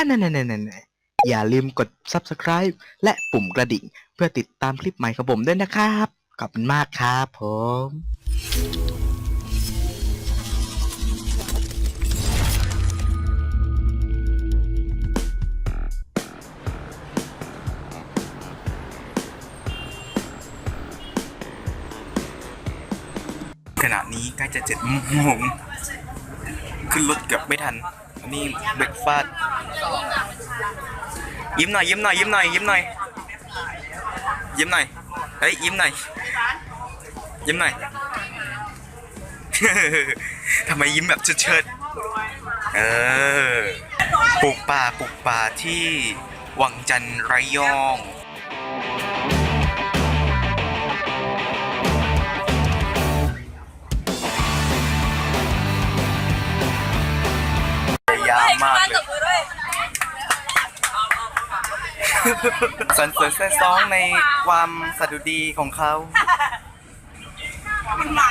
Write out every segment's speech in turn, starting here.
อันนั้นนๆๆอย่าลืมกด subscribe และปุ่มกระดิ่ง เพื่อติดตามคลิปใหม่ของผมด้วยนะครับ ขอบคุณมากครับผมขณะนี้ใกล้จะเจ็ดโมงขึ้นรถเกือบไม่ทัน นี่เบรกฟาดยิ้มหน่อยยิ้มหน่อยยิ้มหน่อยยิ้มหน่อยยิ้มหน่อยเฮ้ยยิ้มหน่อยยิ้มหน่อยทำไมยิ้มแบบเชิดๆเออปลูกป่าปลูกป่าที่วังจันทร์ระยอง สรรเสริญแซ่ซ้องในความสะดุดีของเขามันมา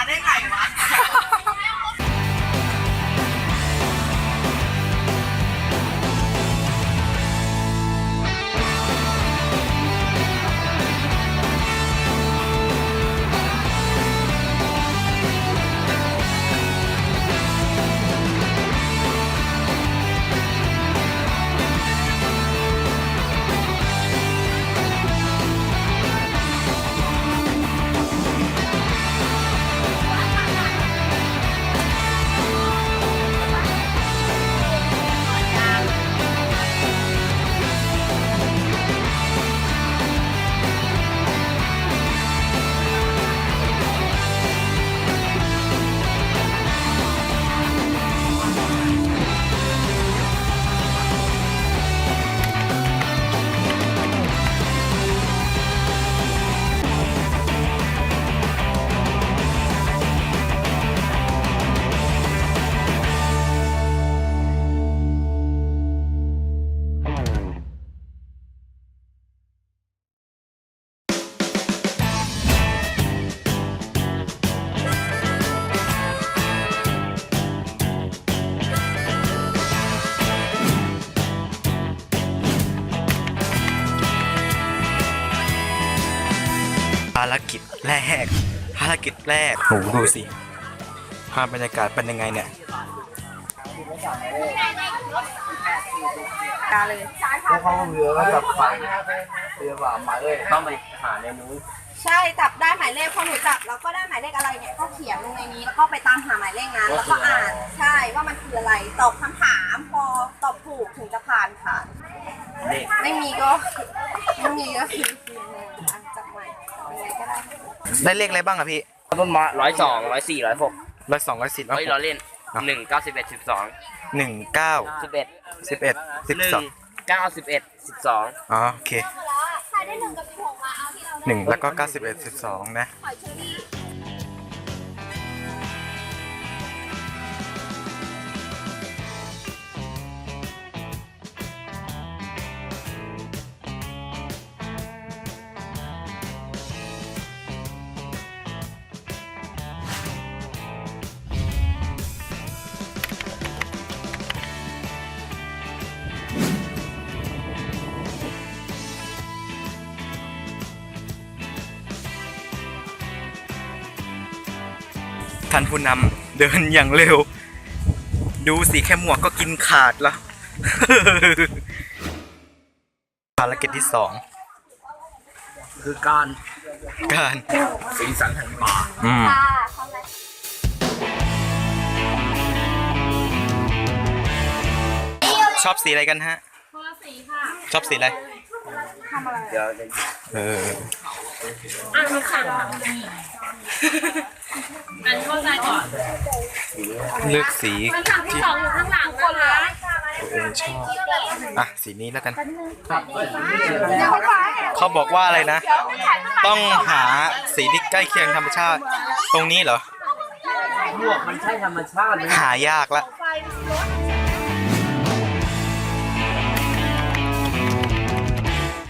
ารกิจแรก ภารกิจแรกโหดูสิ ภาพบรรยากาศเป็นยังไงเนี่ย ตาเลยพวกเขาเรือแล้วจับฝังเรือว่าหมายเลยต้องไปหาในนู้นใช่จับได้หมายเลขพอหนูจับแล้วก็ได้หมายเลขอะไรเนี่ยก็เขียนลงในนี้แล้วก็ไปตามหาหมายเลขนั้นแล้วก็อ่านใช่ว่ามันคืออะไรตอบคำถามพอตอบถูกถึงจะผ่านค่ะเลขไม่มีก็ไม่มีก็คือ ไงก็ได้ได้เลขอะไรบ้างอะพี่ต้นไม้ร้อยสองร้อยสี่ร้อยหกร้อยสองร้อยสิบร้อยเฮ้ยหเรากเล่นอะ หนึ่งเก้าสิบเอ็ดสิบสองหนึ่งเก้าสิบเอ็ดสิบเอ็ดสิบหนึ่สองงเก้าสิบเอ็ดสิบสองอ๋อโอเคหนึ่งแล้วก็เก้าสิบเอ็ดสิบสองนะ ท่านผู้นำเดินอย่างเร็ว ดูสิแค่หมวกก็กินขาดแล้วภารกิจที่สองคือการการสีสันแห่งป่าอืมชอบสีอะไรกันฮะชอบสีอะไรเดี๋ยวเดี๋ยวเอออ่านมาขัง อันเข้าใจก่อนเลือกสีคำถามที่สองอยู่ข้างหลังนะคะตัวเองชอบอะสีนี้แล้วกัน เขาบอกว่าอะไรนะ ต้องหาสีที่ใกล้เคียงธรรมชาติ ตรงนี้เหรอพวกมันใช่ธรรมชาติไหมหายากละ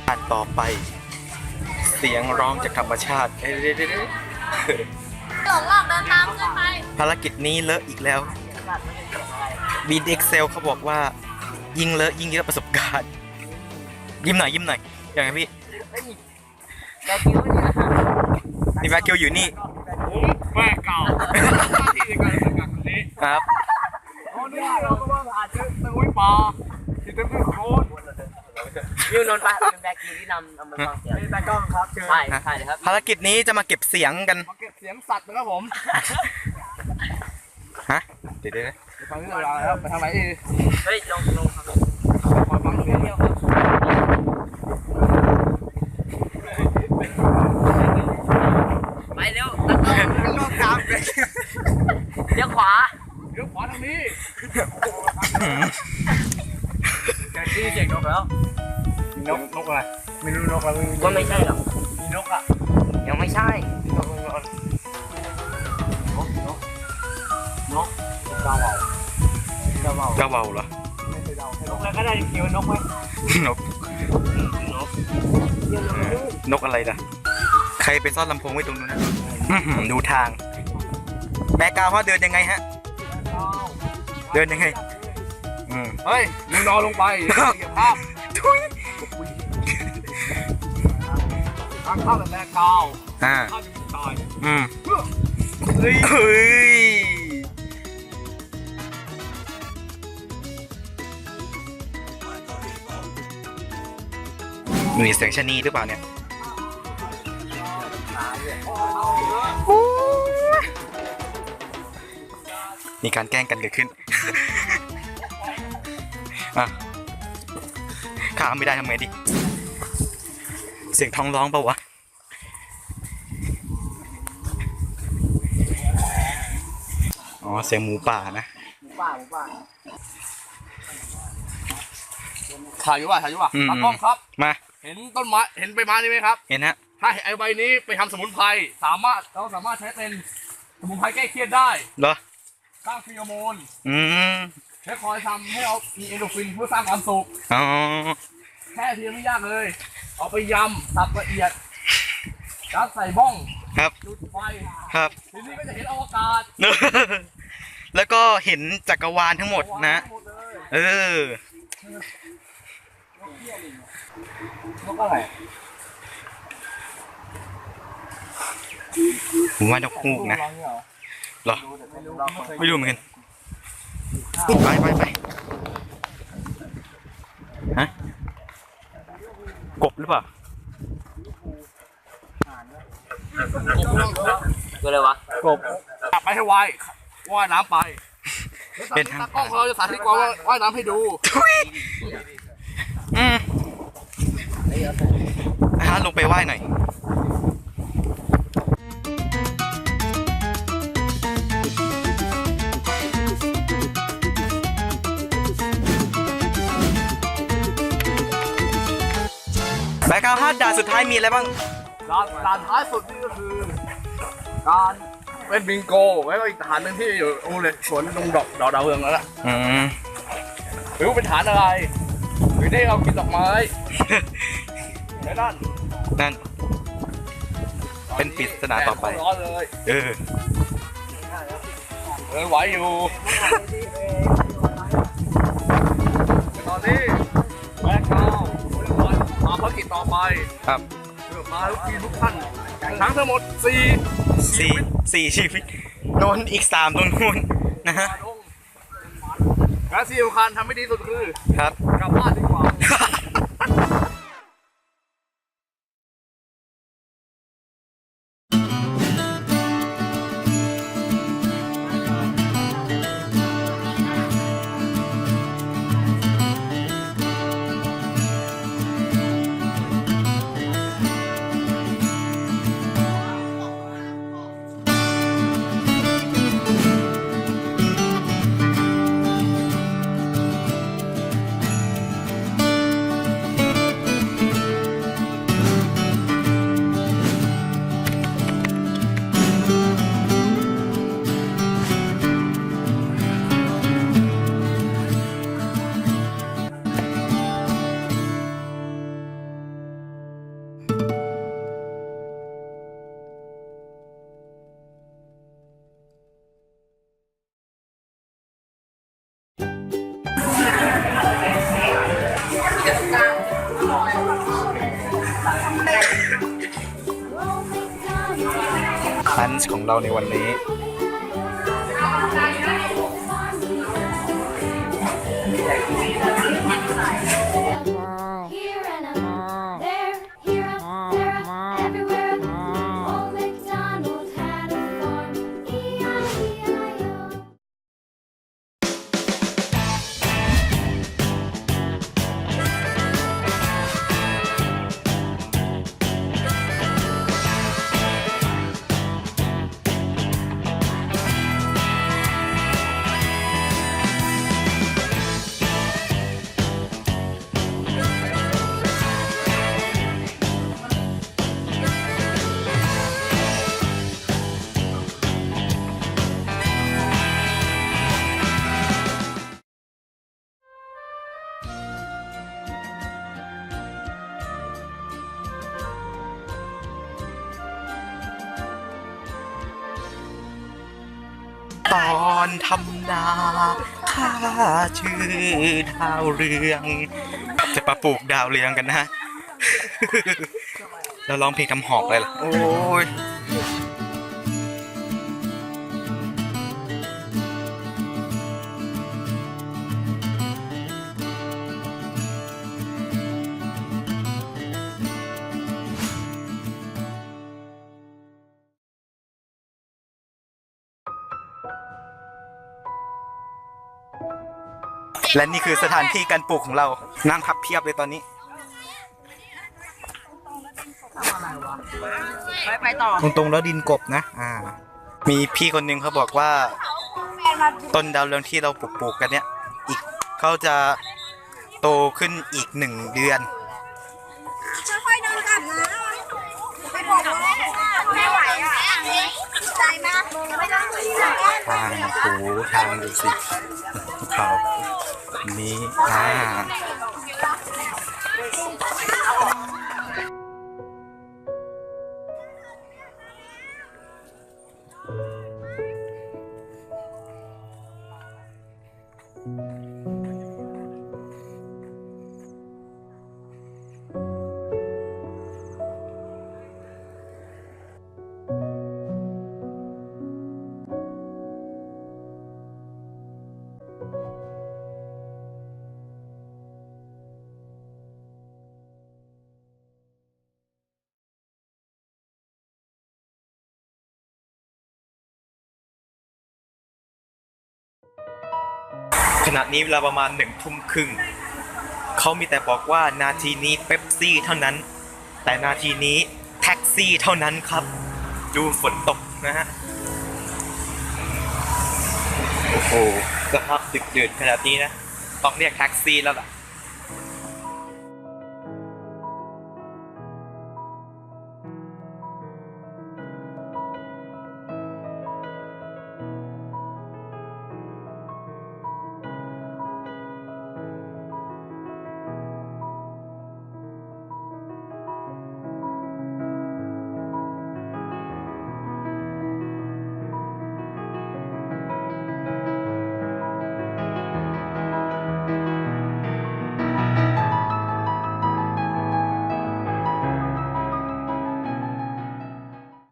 อันต่อไป เสียงร้องจากธรรมชาติเอ้ยเดี๋ยวๆ หลงหลอกเดินตามขึ้นไปๆภารกิจนี้เลอะอีกแล้วบีดเอ็กเซลเขาบอกว่า ยิ่งเลอะยิ่งเยอะประสบการณ์ ยิ้มหน่อยยิ้มหน่อยอย่างไรพี่แบคิวเนี่ยนี่แบคิวอยู่นี่แม่เก่าที่ในการสังกัดคนนี้ครับตอนนี้เรากำลังอาจจะตะลุยป่าที่เต็มไปด้วยโคลนยูนนท์ปะเป็นแบ็คคิวที่นำเอามาฟังเสียงนี่ตากล้องครับเชิญใช่ใช่เลยครับภารกิจนี้จะมาเก็บเสียงกันมาเก็บ เสียงสัตว์นะครับผมฮะเดี๋ยวเดี๋ยวไปฟังที่เราแล้วไปทางไหนอีกเฮ้ยลงลงครับไปฟังเสียงเที่ยวครับไปเร็วตัดต่อรอบกลางเลยเลี้ยวขวาเดี๋ยวขวาทางนี้แกที่เจ๋งนกแล้วนกนกอะไรไม่รู้นกอะไรก็ไม่ใช่หรอกมีนกอะยังไม่ใช่ กาเบากระเบาเหรอไม่เคยเดาให้นกอะไรก็ได้คิดว่านกไหมนก นกอะไรล่ะใครไปซ่อนลำโพงไว้ตรงนู้นนะอื้อหือดูทาง แม่กาวเขาเดินยังไงฮะ เดินยังไง อืมเฮ้ยมึงนอนลงไปเหยียบภาพทุยทางเข้าแต่แรกเท้าอ่าเข้าจะมีตายอืมเฮ้ยเฮ้ย มีเสียงชะนีหรือเปล่าเนี่ยมีการแกล้งกันเกิดขึ้นอะข้ามไม่ได้ทำไงดิ เสียงท้องร้องเปล่าวะ อ๋อ เสียงหมูป่านะป่าหมูป่าถ่ายอยู่ป่ะถ่ายอยู่ป่ะอืมตากล้องครับ มา เห็นต้นไม้เห็นใบไม้นี่ไหมครับ เห็นฮะถ้าไอ้ใบนี้ไปทำสมุนไพรสามารถเราสามารถใช้เป็นสมุนไพรแก้เครียดได้เหรอสร้างฟีโรโมนอืมใช้คอยทำให้เรามีเอนโดรฟินเพื่อสร้างความสุขอ๋อแค่เพียงไม่ยากเลย เอาไปยำสับละเอียดยัดใส่บ้องครับจุดไฟครับ ทีนี้ก็จะเห็นอวกาศแล้วก็เห็นจักรวาลทั้งหมดนะหมดเลย เออ นกอะไรผมว่านกฮูกนะเหรอไม่รู้เหมือนกันไปไปไปฮะกบหรือเปล่าตัวอะไรวะกบกลับไปให้ไวว่ายน้ำไปเป็นทางตากล้องของเราจะสาธิตก่อนว่าว่ายน้ำให้ดูทุยอืม ฮะลงไปไหว้หน่อยแบกกราวด์ฮาร์ดด่านสุดท้ายมีอะไรบ้าง ด่านด่านท้ายสุดนี่ก็คือ การเป็นบิงโกแล้วก็อีกฐานหนึ่งที่อยู่โรงเรียนสวนตรงดอกดอกดาวเรืองนั่นแหละอืมไม่รู้เป็นฐานอะไรหรือได้เรากินดอกไม้ ไอ้นั่นนั่น เป็นปริศนาต่อไป แดดร้อนเลยเออเออไหวอยู่แต่ตอนนี้แม่ข้าวมาภารกิจต่อไปครับเพื่อพาลูกทีมทุกท่านทั้งทั้งหมดสี่สี่สี่ชีวิตโดนอีกสามตรงนู้นนะฮะมาลงและที่สำคัญทำไม่ดีสุดคือครับ กลับบ้านดีกว่า ลันช์ของเราในวันนี้ อนทำนาข้าชื่อดาวเรือง จะมาปลูกดาวเรืองกันนะแล้วร้องเพลงทำหอกเลยล่ะ โอ้ย และนี่คือสถานที่การปลูกของเรา นั่งพับเพียบเลยตอนนี้ ไปไปต่อ ตรงๆแล้วดินกบนะ อ่า มีพี่คนหนึงเขาบอกว่า ต้นดาวเรืองที่เราปลูกๆกันเนี่ยอีกเขาจะโตขึ้นอีกหนึ่งเดือนค่อยๆเดินกลับนะไปบอกว่าไม่ไหวอะใจมากไม่ต้อง ทางหูทางดูสิเขานี้อ่า ขณะนี้เวลาประมาณหนึ่งทุ่มครึ่งเขามีแต่บอกว่านาทีนี้เป๊ปซี่เท่านั้น แต่นาทีนี้แท็กซี่เท่านั้นครับ ดูฝนตกนะฮะ โอ้โหสภาพดึกดื่นขนาดนี้นะ ต้องเรียกแท็กซี่แล้วล่ะ